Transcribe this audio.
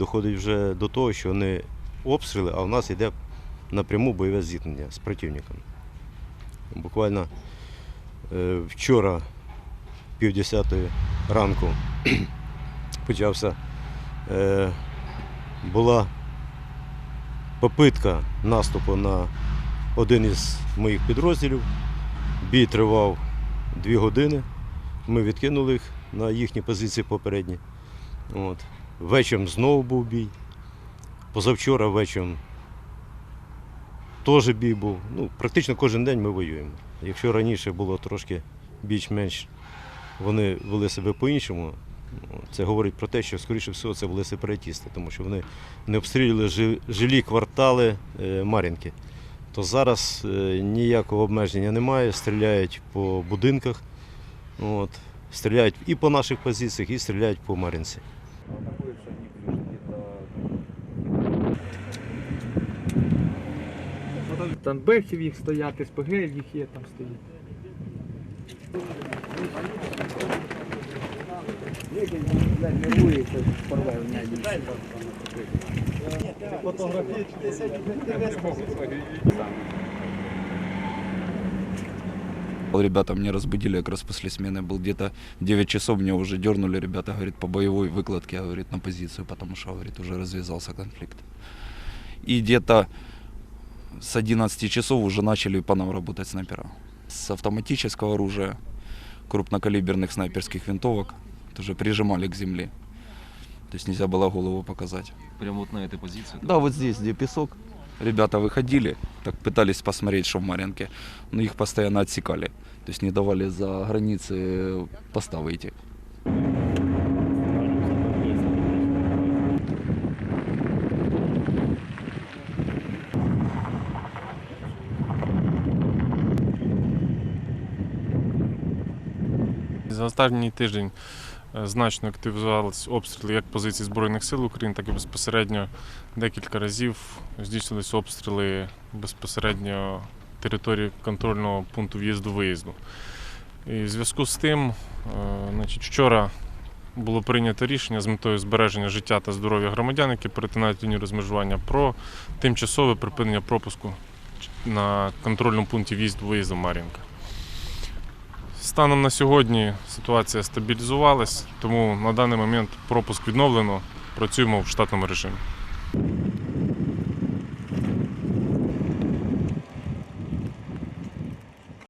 Доходить вже до того, що не обстріли, а в нас йде напряму бойове зіткнення з противником. Буквально е, вчора, півдесятої ранку, почався, е, була попитка наступу на один із моїх підрозділів. Бій тривав дві години. Ми відкинули їх на їхні позиції попередні. От. Вечором знову був бій. Позавчора вечором теж бій був. Ну, практично кожен день ми воюємо. Якщо раніше було трошки більш-менш вони вели себе по-іншому, це говорить про те, що, скоріше всього, це були сепаратісти, тому що вони не обстрілювали жилі квартали е, Мар'їнки. То зараз е, ніякого обмеження немає, стріляють по будинках, от, стріляють і по наших позиціях, і стріляють по Мар'їнці. Танбехів їх стоять, СПГ їх є там стоїть. Ребята меня разбудили как раз после смены. Был где-то 9 часов, меня уже дернули ребята, говорит, по боевой выкладке, говорит, на позицию, потому что, говорит, уже развязался конфликт. И где-то с 11 часов уже начали по нам работать снайпера. С автоматического оружия, крупнокалиберных снайперских винтовок, тоже прижимали к земле. То есть нельзя было голову показать. Прямо вот на этой позиции. Да, вот здесь, где песок. Ребята выходили, так пытались посмотреть, что в Марьинке, но их постоянно отсекали. То есть не давали за границы поста выйти. За останній тиждень е, значно активізувалися обстріли як позицій Збройних сил України, так і безпосередньо декілька разів здійснилися обстріли безпосередньо території контрольного пункту в'їзду-виїзду. І в зв'язку з тим, е, значить, вчора було прийнято рішення з метою збереження життя та здоров'я громадян, які перетинають лінію розмежування, про тимчасове припинення пропуску на контрольному пункті в'їзду-виїзду Мар'їнка. Станом на сьогодні ситуація стабілізувалась, тому на даний момент пропуск відновлено. Працюємо в штатному режимі.